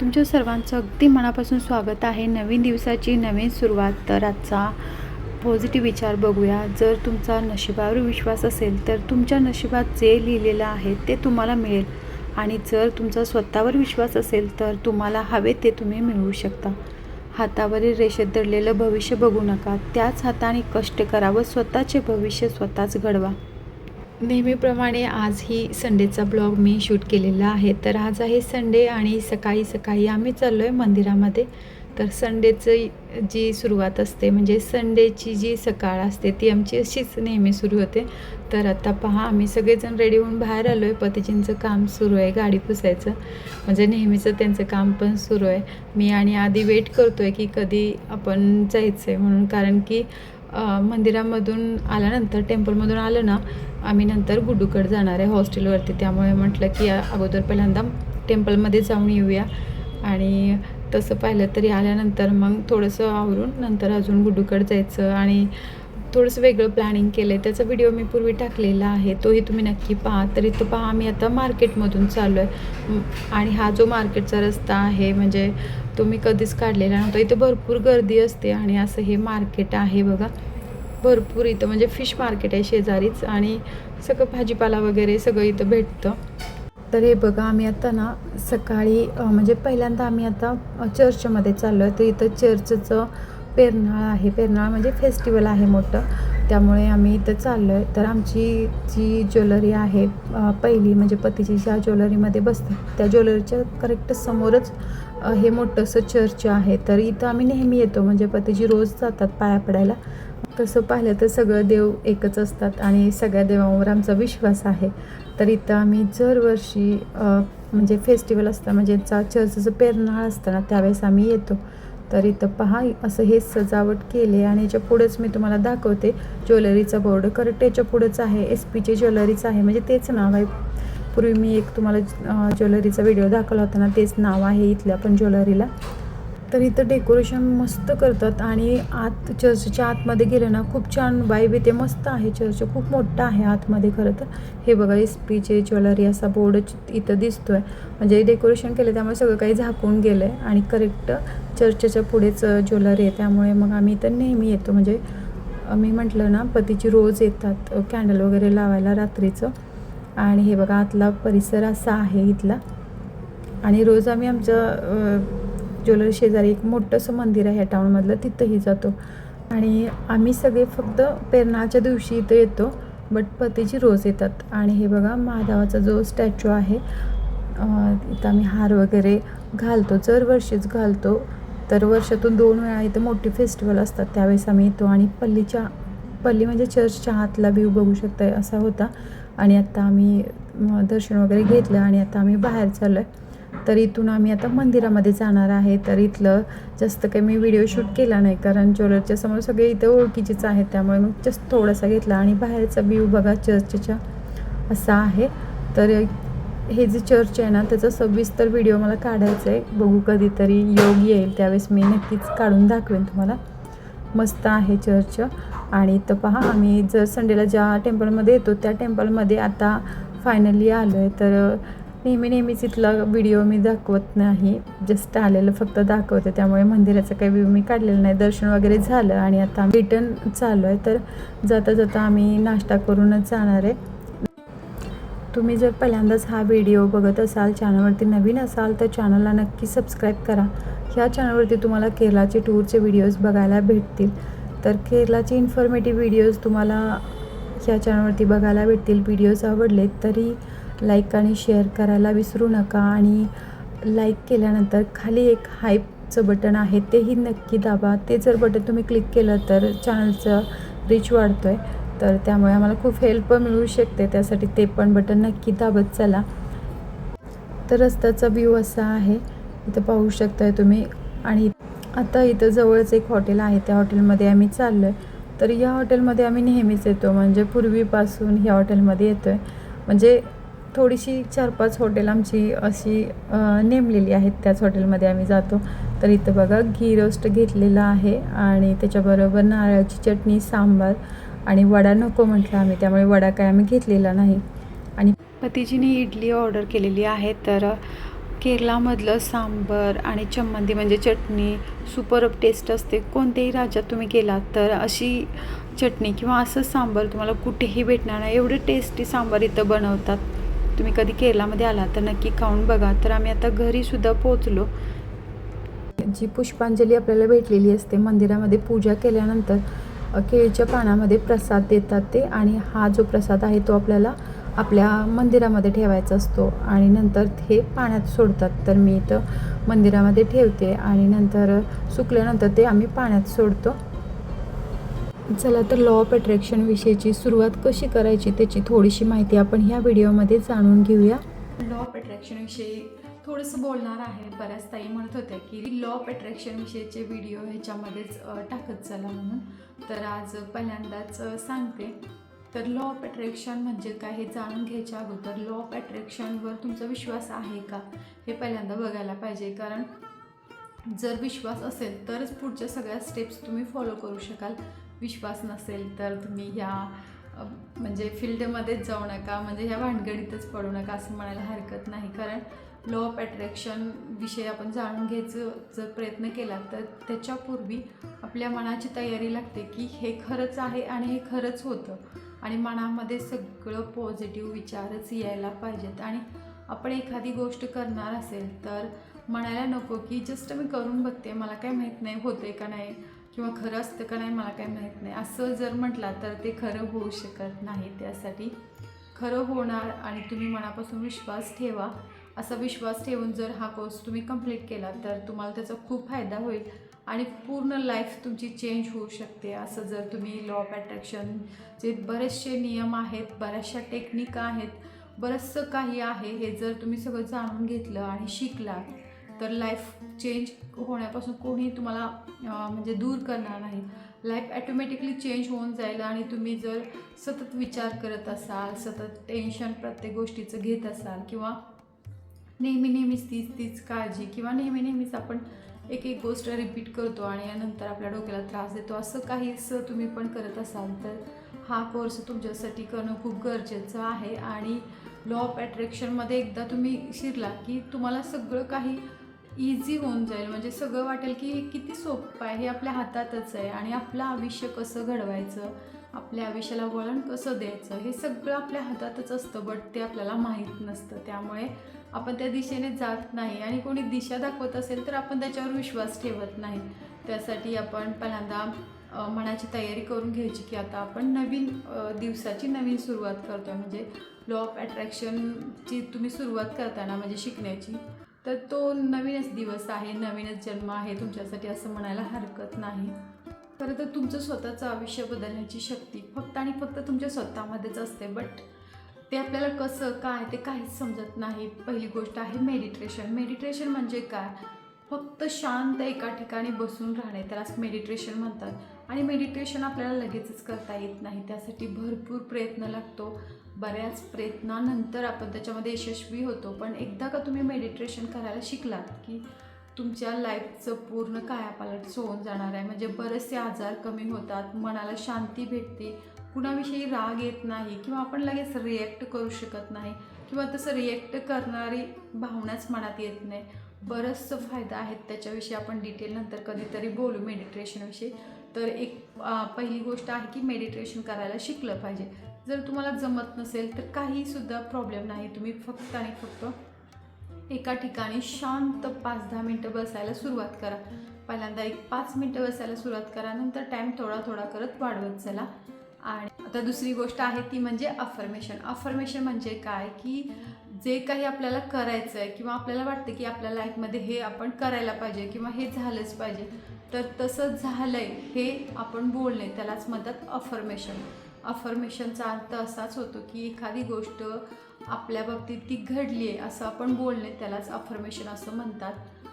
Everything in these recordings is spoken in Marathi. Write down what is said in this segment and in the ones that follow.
तुमच्या सर्वांचं अगदी मनापासून स्वागत आहे. नवीन दिवसाची नवीन सुरुवात. तर आजचा पॉझिटिव्ह विचार बघूया. जर तुमचा नशिबावर विश्वास असेल तर तुमच्या नशिबात जे लिहिलेलं आहे ते तुम्हाला मिळेल. आणि जर तुमचा स्वतःवर विश्वास असेल तर तुम्हाला हवे ते तुम्ही मिळवू शकता. हातावरील रेषेत दडलेलं भविष्य बघू नका. त्याच हाताने कष्ट करा व स्वतःचे भविष्य स्वतःच घडवा. नेहमीप्रमाणे आजही संडेचा ब्लॉग मी शूट केलेला आहे. तर आज आहे संडे आणि सकाळी सकाळी आम्ही चाललो आहे मंदिरामध्ये. तर संडेचं जी सुरुवात असते म्हणजे संडेची जी सकाळ असते ती आमची अशीच नेहमी सुरू होते. तर आता पहा आम्ही सगळेजण रेडी होऊन बाहेर आलो आहे पतीजींचं काम सुरू आहे गाडी पुसायचं. म्हणजे नेहमीचं त्यांचं काम पण सुरू आहे. मी आणि आधी वेट करतो आहे की कधी आपण जायचं आहे म्हणून. कारण की मंदिरामधून आल्यानंतर टेम्पलमधून आलं ना आम्ही नंतर गुड्डूकडे जाणार आहे हॉस्टेलवरती. त्यामुळे म्हटलं की अगोदर पहिल्यांदा टेम्पलमध्ये जाऊन येऊया. आणि तसं पाहिलं तरी आल्यानंतर मग थोडंसं आवरून नंतर अजून गुड्डूकडे जायचं. आणि थोडंसं वेगळं प्लॅनिंग केलं आहे त्याचा व्हिडिओ मी पूर्वी टाकलेला आहे. तोही तुम्ही नक्की पहा. तर इथं पहा आम्ही आता मार्केटमधून चाललो आहे आणि हा जो मार्केटचा रस्ता आहे म्हणजे तो मी कधीच काढलेला नव्हता. इथं भरपूर गर्दी असते आणि असं हे मार्केट आहे बघा. भरपूर इथं म्हणजे फिश मार्केट आहे शेजारीच. आणि सगळं भाजीपाला वगैरे सगळं इथं भेटतं. तर हे बघा आम्ही आता ना सकाळी म्हणजे पहिल्यांदा आम्ही आता चर्चमध्ये चाललो आहे तर इथं चर्चचं पेरनाळ आहे. पेरनाळ म्हणजे फेस्टिवल आहे मोठं. त्यामुळे आम्ही इथं चाललो आहे तर आमची जी ज्वेलरी आहे पहिली म्हणजे पतीची ज्या ज्वेलरीमध्ये बसतात त्या ज्वेलरीच्या करेक्ट समोरच हे मोठंसं चर्च आहे. तर इथं आम्ही नेहमी येतो. म्हणजे पतीजी रोज जातात पाया पडायला. तसं पाहिलं तर सगळं देव एकच असतात आणि सगळ्या देवांवर आमचा विश्वास आहे. तर इथं आम्ही दरवर्षी म्हणजे फेस्टिवल असतं. म्हणजे चा चर्चचं पेरनाळ असतं ना त्यावेळेस आम्ही येतो. तर इथं पहा असं हे सजावट केले आणि याच्या पुढेच मी तुम्हाला दाखवते ज्वेलरीचा बोर्ड करेक्ट याच्या पुढेच आहे एस पीचे ज्वेलरीचं आहे म्हणजे तेच नाव आहे. पूर्वी मी एक तुम्हाला ज्वेलरीचा व्हिडिओ दाखवला होता ना तेच नाव आहे इथल्या पण ज्वेलरीला. तर इथं डेकोरेशन मस्त करतात आणि आत चर्चच्या आतमध्ये गेलं ना खूप छान वाईब येते. मस्त आहे चर्च. खूप मोठं आहे आतमध्ये खरं तर. हे बघा एस पीचे ज्वेलरी असा बोर्ड इथं दिसतो आहे म्हणजे डेकोरेशन केलं त्यामुळे सगळं काही झाकून गेलं आहे आणि करेक्ट चर्चच्या पुढेच ज्वेलरी आहे. त्यामुळे मग आम्ही इथं नेहमी येतो. म्हणजे मी म्हटलं ना पतीची रोज येतात कॅन्डल वगैरे लावायला रात्रीचं. आणि हे बघा आतला परिसर असा आहे इथला. आणि रोज आम्ही आमच्या ज्वेलरी शेजारी एक मोठंसं मंदिर आहे या टाऊनमधलं तिथंही जातो. आणि आम्ही सगळे फक्त पेरणाच्या दिवशी इथं येतो बट पतीची रोज येतात. आणि हे बघा महादेवाचा जो स्टॅच्यू आहे इथं आम्ही हार वगैरे घालतो. दरवर्षीच घालतो. तर वर्षातून दोन वेळा इथं मोठी फेस्टिवल असतात. त्यावेळेस आम्ही येतो आणि पल्लीच्या पल्ली म्हणजे चर्चच्या आतला व्ह्यू बघू शकता असा होता. आणि आत्ता आम्ही दर्शन वगैरे घेतलं आणि आता आम्ही बाहेर चाललो आहे तर इथून आम्ही आता मंदिरामध्ये जाणार आहे. तर इथलं जास्त काही मी व्हिडिओ शूट केला नाही कारण ज्वेलरच्या समोर सगळे इथं ओळखीचेच आहेत. त्यामुळे मग जस्ट थोडासा घेतला आणि बाहेरचा व्ह्यू बघा चर्चच्या असा आहे. तर हे जे चर्च आहे ना त्याचा सविस्तर व्हिडिओ मला काढायचा आहे. बघू कधीतरी योग येईल त्यावेळेस मी नक्कीच काढून दाखवेन तुम्हाला. मस्त आहे चर्च आणि इथं पहा आम्ही जर संडेला ज्या टेम्पलमध्ये येतो त्या टेम्पलमध्ये आता फायनली आलो आहे तर नेहमी नेहमीच इथला व्हिडिओ मी दाखवत नाही. जस्ट आलेलं फक्त दाखवते. त्यामुळे मंदिराचा काही व्ह्यू मी काढलेला नाही. दर्शन वगैरे झालं आणि आता रिटर्न चालू आहे. तर जाता जाता आम्ही नाश्ता करूनच जाणार आहे. तुम्ही जर पहिल्यांदाच हा व्हिडिओ बघत असाल चॅनलवरती नवीन असाल तर चॅनलला नक्की सबस्क्राईब करा. ह्या चॅनलवरती तुम्हाला केरळाचे टूरचे व्हिडिओज बघायला भेटतील. तर केरळाचे इन्फॉर्मेटिव्ह व्हिडिओज तुम्हाला ह्या चॅनलवरती बघायला भेटतील. व्हिडिओज आवडले तरी लाईक आणि शेअर करायला विसरू नका. आणि लाईक केल्यानंतर खाली एक हाईपचं बटन आहे तेही नक्की दाबा. ते जर बटन तुम्ही क्लिक केलं तर चॅनलचं रीच वाढतो आहे तर त्यामुळे आम्हाला खूप हेल्प मिळू शकते. त्यासाठी ते पण बटन नक्की दाबत चला. तर रस्त्याचा व्ह्यू असा आहे. इथं पाहू शकताय तुम्ही. आणि आता इथं जवळच एक हॉटेल आहे. त्या हॉटेलमध्ये आम्ही चाललो आहे तर या हॉटेलमध्ये आम्ही नेहमीच येतो. म्हणजे पूर्वीपासून ह्या हॉटेलमध्ये येतो आहे म्हणजे थोडीशी चार पाच हॉटेल आमची अशी नेमलेली आहेत. त्याच हॉटेलमध्ये आम्ही जातो. तर इथं बघा घी रोस्ट घेतलेला आहे आणि त्याच्याबरोबर नारळाची चटणी सांबार आणि वडा नको म्हटलं आम्ही. त्यामुळे वडा काय आम्ही घेतलेला नाही. आणि पतीजीने इडली ऑर्डर केलेली आहे. तर केरलामधलं सांबर आणि चम्मंदी म्हणजे चटणी सुपर टेस्ट असते. कोणत्याही राज्यात तुम्ही गेलात तर अशी चटणी किंवा असं सांबर तुम्हाला कुठेही भेटणार नाही. एवढं टेस्टी सांबार इथं बनवतात. तुम्ही कधी केरलामध्ये आला तर नक्की खाऊन बघा. तर आम्ही आता घरीसुद्धा पोचलो जी पुष्पांजली आपल्याला भेटलेली असते मंदिरामध्ये पूजा केल्यानंतर केळीच्या पानामध्ये प्रसाद देतात ते आणि हा जो प्रसाद आहे तो आपल्याला आपल्या मंदिरामध्ये ठेवायचा असतो आणि नंतर हे पाण्यात सोडतात. तर मी इथं मंदिरामध्ये ठेवते आणि नंतर सुकल्यानंतर ते आम्ही पाण्यात सोडतो. चला तर लॉ ऑफ अट्रॅक्शन विषयीची सुरुवात कशी करायची त्याची थोडीशी माहिती आपण ह्या व्हिडिओमध्ये जाणून घेऊया. लॉ ऑफ अट्रॅक्शन विषयी थोडंसं बोलणार आहे. बऱ्याच ताई म्हणत होत्या की लॉ ऑफ अट्रॅक्शन विषयीचे व्हिडिओ ह्याच्यामध्येच टाकत चला म्हणून. तर आज पहिल्यांदाच सांगते. तर लॉ ऑफ अट्रॅक्शन म्हणजे काय हे जाणून घ्यायच्या अगोदर लॉ ऑफ अट्रॅक्शनवर तुमचा विश्वास आहे का? हे पहिल्यांदा बघायला पाहिजे. कारण जर विश्वास असेल तरच पुढच्या सगळ्या स्टेप्स तुम्ही फॉलो करू शकाल. विश्वास नसेल तर तुम्ही ह्या म्हणजे फील्डमध्येच जाऊ नका म्हणजे ह्या भानगडीतच पडू नका असं म्हणायला हरकत नाही. कारण लॉ ऑफ अट्रॅक्शन विषयी आपण जाणून घ्यायचं जर प्रयत्न केला तर त्याच्यापूर्वी आपल्या मनाची तयारी लागते की हे खरंच आहे आणि हे खरंच होतं. आणि मनामध्ये सगळं पॉझिटिव्ह विचारच यायला पाहिजेत. आणि आपण एखादी गोष्ट करणार असेल तर म्हणायला नको की जस्ट मी करून बघते मला काय माहीत नाही होते का नाही. किंवा खरं असतं का नाही मला काय माहीत नाही. असं जर म्हटला तर ते खरं होऊ शकत नाही त्यासाठी. खरं होणार आणि तुम्ही मनापासून विश्वास ठेवा. असा विश्वास ठेवून जर हा कोर्स तुम्ही कंप्लीट केला तर तुम्हाला त्याचा खूप फायदा होईल आणि पूर्ण लाईफ तुमची चेंज होऊ शकते. असं जर तुम्ही लॉ ऑफ अट्रॅक्शन जे बरेचसे नियम आहेत बऱ्याचशा टेक्निक आहेत बरंचसं काही आहे हे जर तुम्ही सगळं जाणून घेतलं आणि शिकला तर लाईफ चेंज होण्यापासून कोणी तुम्हाला म्हणजे दूर करणार नाही. लाईफ ॲटोमॅटिकली चेंज होऊन जाईल आणि तुम्ही जर सतत विचार करत असाल सतत टेन्शन प्रत्येक गोष्टीचं घेत असाल किंवा नेहमी नेहमीच तीच तीच काळजी किंवा नेहमी नेहमीच आपण एक एक गोष्ट रिपीट करतो आणि यानंतर आपल्या डोक्याला त्रास देतो असं काहीसं तुम्ही पण करत असाल तर हा कोर्स तुमच्यासाठी करणं खूप गरजेचं आहे. आणि लॉ ऑफ ॲट्रॅक्शनमध्ये एकदा तुम्ही शिरला की तुम्हाला सगळं काही इझी होऊन जाईल. म्हणजे सगळं वाटेल की हे किती सोपं आहे हे आपल्या हातातच आहे आणि आपलं आयुष्य कसं घडवायचं आपल्या आयुष्याला वळण कसं द्यायचं हे सगळं आपल्या हातातच असतं बट ते आपल्याला माहीत नसतं. त्यामुळे आपण त्या दिशेने जात नाही आणि कोणी दिशा दाखवत असेल तर आपण त्याच्यावर विश्वास ठेवत नाही. त्यासाठी आपण पहिल्यांदा मनाची तयारी करून घ्यायची की आता आपण नवीन दिवसाची नवीन सुरुवात करतो म्हणजे लॉ ऑफ अट्रॅक्शनची तुम्ही सुरुवात करताना म्हणजे शिकण्याची. तर तो नवीनच दिवस आहे नवीनच जन्म आहे तुमच्यासाठी असं म्हणायला हरकत नाही. खरं तर तुमचं स्वतःचं आयुष्य बदलण्याची शक्ती फक्त आणि फक्त तुमच्या स्वतःमध्येच असते. बट ते आपल्याला कसं काय ते काहीच समजत नाही. पहिली गोष्ट आहे मेडिटेशन मेडिटेशन म्हणजे काय? फक्त शांत एका ठिकाणी बसून राहणे त्यालाच मेडिटेशन म्हणतात. आणि मेडिटेशन आपल्याला लगेचच करता येत नाही. त्यासाठी भरपूर प्रयत्न लागतो. बऱ्याच प्रयत्नानंतर आपण त्याच्यामध्ये यशस्वी होतो. पण एकदा का तुम्ही मेडिटेशन करायला शिकलात की तुमच्या लाईफचं पूर्ण कायापालट होऊन जाणार आहे. म्हणजे बरेचसे आजार कमी होतात मनाला शांती भेटते कुणाविषयी राग येत नाही किंवा आपण लगेच रिॲक्ट करू शकत नाही किंवा तसं रिॲक्ट करणारी भावनाच मनात येत नाही. बरंचसं फायदा आहेत त्याच्याविषयी आपण डिटेल नंतर कधीतरी बोलू मेडिटेशनविषयी तर एक पहिली गोष्ट आहे की मेडिटेशन करायला शिकलं पाहिजे. जर तुम्हाला जमत नसेल तर काहीसुद्धा प्रॉब्लेम नाही. तुम्ही फक्त आणि फक्त एका ठिकाणी शांत पाच दहा मिनटं बसायला सुरुवात करा. पहिल्यांदा एक पाच मिनटं बसायला सुरुवात करा. नंतर टाईम थोडा थोडा करत वाढवत चला. आणि आता दुसरी गोष्ट आहे ती म्हणजे अफर्मेशन अफर्मेशन म्हणजे काय? की जे काही आपल्याला करायचं आहे किंवा आपल्याला वाटतं की आपल्या लाईफमध्ये हे आपण करायला पाहिजे किंवा हे झालंच पाहिजे तर तसं झालं आहे हे आपण बोलणे त्यालाच म्हणतात अफर्मेशन अफर्मेशनचा अर्थ असाच होतो की एखादी गोष्ट आपल्या बाबतीत ती घडली आहे असं आपण बोलणे त्यालाच अफर्मेशन असं म्हणतात.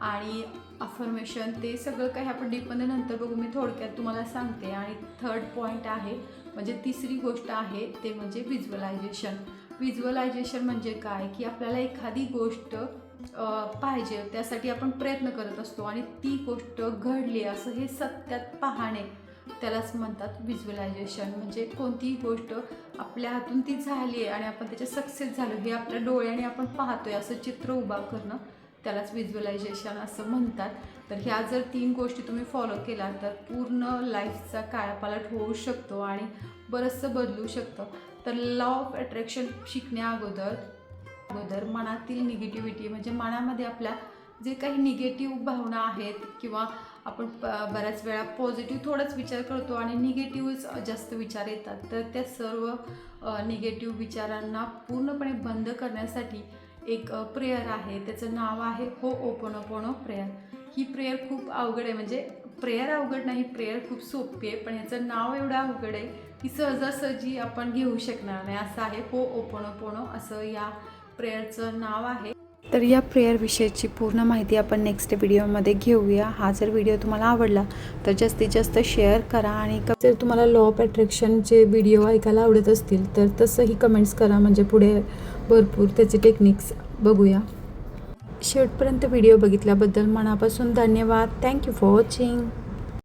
आणि अफर्मेशन ते सगळं काही आपण डीपमध्ये नंतर बघू मी थोडक्यात तुम्हाला सांगते. आणि थर्ड पॉईंट आहे म्हणजे तिसरी गोष्ट आहे ते म्हणजे विज्युअलायझेशन विज्युअलायझेशन म्हणजे काय? की आपल्याला एखादी गोष्ट पाहिजे त्यासाठी आपण प्रयत्न करत असतो आणि ती गोष्ट घडली असं हे सत्यात पाहणे त्यालाच म्हणतात व्हिज्युअलायझेशन म्हणजे कोणतीही गोष्ट आपल्या हातून ती झाली आहे आणि आपण त्याच्यात सक्सेस झालो हे आपल्या डोळ्याने आपण पाहतोय असं चित्र उभा करणं त्यालाच व्हिज्युअलायझेशन असं म्हणतात. तर ह्या जर तीन गोष्टी तुम्ही फॉलो केल्या तर पूर्ण लाईफचा कायापालट होऊ शकतो आणि बरंचसं बदलू शकतं. तर लॉ ऑफ अट्रॅक्शन शिकण्या अगोदर अगोदर मनातील निगेटिव्हिटी म्हणजे मनामध्ये आपल्या जे काही निगेटिव्ह भावना आहेत किंवा आपण प बऱ्याच वेळा पॉझिटिव्ह थोडाच विचार करतो आणि निगेटिव्हच जास्त विचार येतात तर त्या सर्व निगेटिव्ह विचारांना पूर्णपणे बंद करण्यासाठी एक प्रेयर आहे. त्याचं नाव आहे हो ओपन ओपनोपोनो प्रेयर ही प्रेयर खूप अवघड आहे. म्हणजे प्रेयर अवघड नाही प्रेयर खूप सोपी आहे. पण ह्याचं नाव एवढं अवघड आहे की सहजासहजी आपण घेऊ शकणार नाही. असं आहे. हो ओपनोपोनो असं या प्रेयरचं नाव आहे. तर या प्रेयरविषयीची पूर्ण माहिती आपण नेक्स्ट व्हिडिओमध्ये घेऊया. हा जर व्हिडिओ तुम्हाला आवडला तर जास्तीत जास्त शेअर करा आणि जर तुम्हाला लॉ ऑफ अट्रॅक्शनचे व्हिडिओ ऐकायला आवडत असतील तर तसंही कमेंट्स करा. म्हणजे पुढे भरपूर त्याचे टेक्निक्स बघूया. शेवटपर्यंत व्हिडिओ बघितल्याबद्दल मनापासून धन्यवाद. Thank you for watching